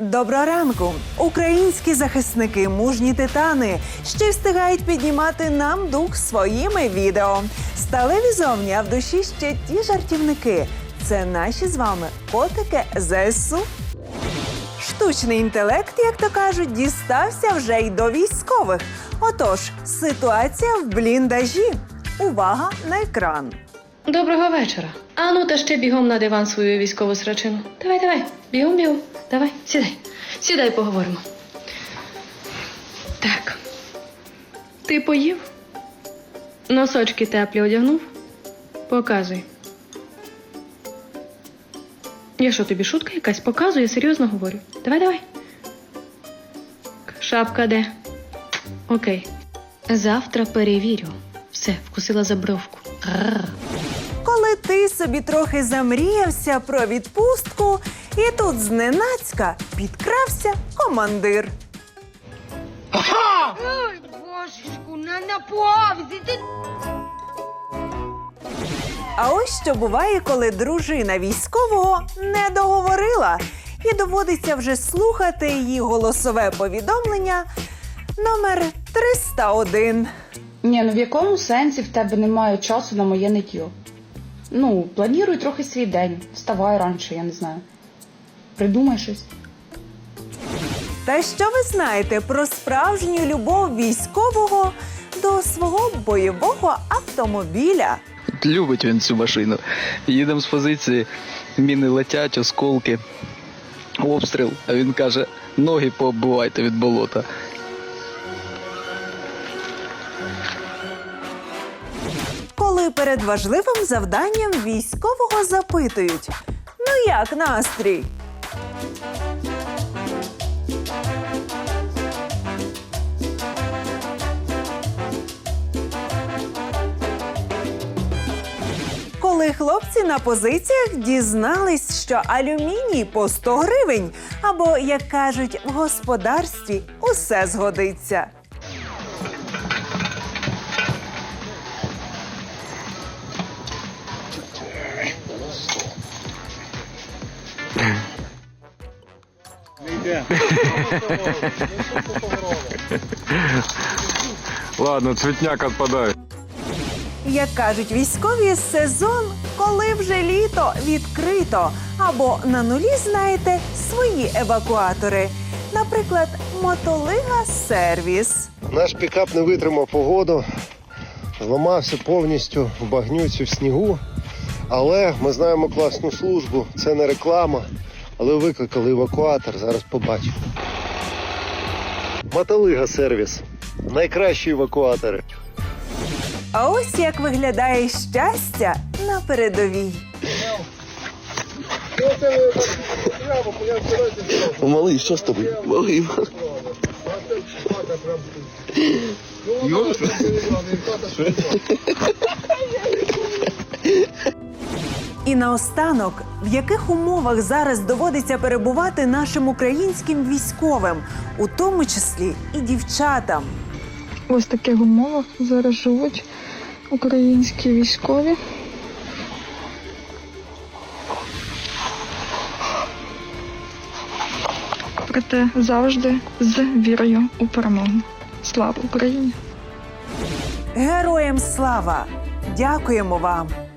Доброго ранку! Українські захисники, мужні титани, ще встигають піднімати нам дух своїми відео. Сталеві зовні, а в душі ще ті жартівники. Це наші з вами котики ЗСУ. Штучний інтелект, як то кажуть, дістався вже й до військових. Отож, ситуація в бліндажі. Увага на екран. Доброго вечора. А ну та ще бігом на диван свою військову срачину. Давай, давай, бігом, бігом. Давай, сідай. Сідай, поговоримо. Так. Ти поїв? Носочки теплі одягнув? Показуй. Я що тобі шутка якась показую, я серйозно говорю. Давай, давай. Шапка де? Окей. Завтра перевірю. Все, вкусила за бровку. Рррр. Коли ти собі трохи замріявся про відпустку, і тут зненацька підкрався командир. Ой, божечку, не на повзі. Ти А ось що буває, коли дружина військового не договорила, і доводиться вже слухати її голосове повідомлення номер 301. Ні, ну в якому сенсі в тебе немає часу на моє ниття? Ну, плануй трохи свій день. Вставай раніше, я не знаю. Придумай щось. Та що ви знаєте про справжню любов військового до свого бойового автомобіля? Любить він цю машину. Їдемо з позиції, міни летять, осколки, обстріл. А він каже: ноги пооббивайте від болота. Коли перед важливим завданням військового запитують: Ну як настрій? Коли хлопці на позиціях дізнались, що алюміній по 100 гривень, або, як кажуть, в господарстві усе згодиться. Ладно, цветняк отпадает. Як кажуть військові, сезон, коли вже літо відкрито, або на нулі знаєте свої евакуатори. Наприклад, мотолига сервіс. Наш пікап не витримав погоду, зламався повністю в багнюці в снігу. Але ми знаємо класну службу, це не реклама, але викликали евакуатор, зараз побачимо. Мотолига сервіс. Найкращі евакуатори. А ось як виглядає щастя на передовій. Малий, що з тобою? Малий. І наостанок, в яких умовах зараз доводиться перебувати нашим українським військовим, у тому числі і дівчатам. В ось таких умовах зараз живуть українські військові. Проте завжди з вірою у перемогу. Слава Україні! Героям слава! Дякуємо вам!